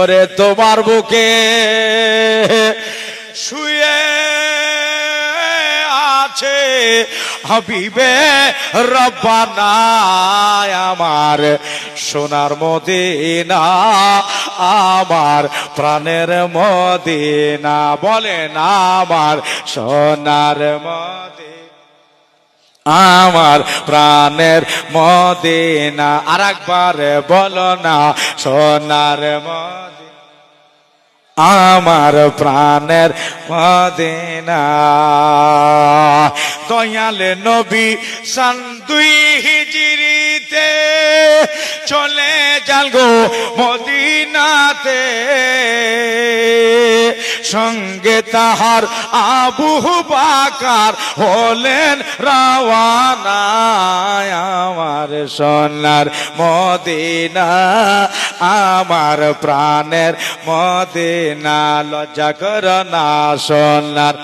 ওরে তোমার বুকে শুয়ে আছে হাবিবে রব্বানা আমার সোনার মদিনা, আমার প্রাণের মদিনা, বলেন আমার সোনার মদিনা। আমার প্রাণের মদিনা। আর একবার বলো না, সোনার মদিনা। আমার প্রাণের মদিনা। দয়ালে নবী সান দুই হিজরিতে চলে যাল গো মদিনাতে। সঙ্গে তাহার আবু বাকার হলেন রাওয়ানা আমার সোনার মদিনা, আমার প্রাণের মদিনা, লজ্জা কর না সোনার।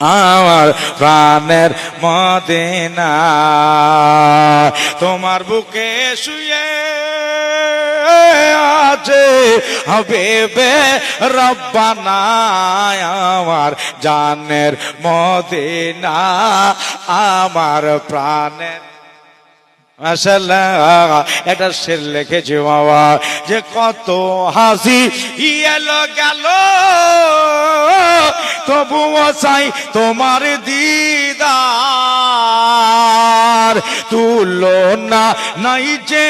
আমার প্রাণের মদিনা, তোমার বুকে শুয়ে আছে। হবে বে আমার জানের মদিনা, আমার প্রাণের। একটা শের লিখেছি বাবা, যে কত হাসি এলো গেল। তবুও চাই তোমার দিদার তুলনা নাই যে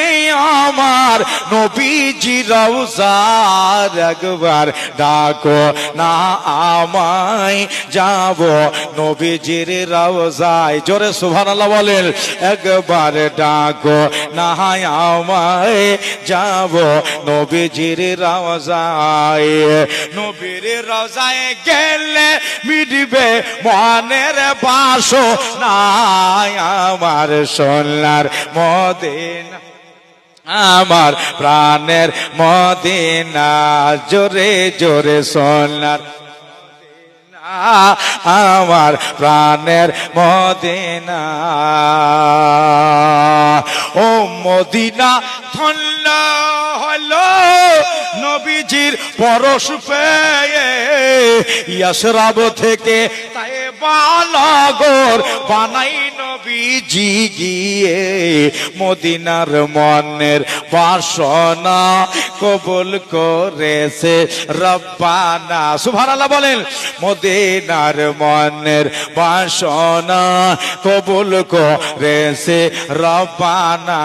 আমার নবীজি রওজার একবার। ডাকো না আমায় যাব নবীজির রওজায়। জোরে সুবহানাল্লাহ বলেন, একবার ডাকো না আমায় যাব নবীজির রওজায়। নবীর রওজায় গেলে মিটবে মনের বাসো না আমার সোনার মদিনা, আমার প্রাণের মদিনা, জোরে জোরে সোনার আমার প্রাণের মদিনা। ও মদিনা, ধন্য হলো নবীজির পরশ পেয়ে ইয়াসরাব থেকে তাই বালাগর বানাই নবীজি গিয়ে মদিনার মনের বাসনা কবুল করেছে রব্বানা। সুবহানাল্লাহ বলেন, মদিনার মনের বাসনা কবুল করেছে রব্বানা।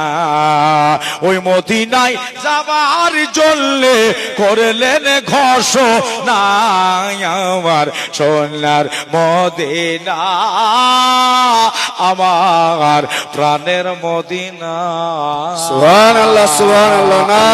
ওই মদিনায় যাবার জল্লে করলেন ঘষ না আমার সোনার মদিনা। আমার প্রাণের মদিনা। সুবহানাল্লাহ সুবহানাল্লাহ না।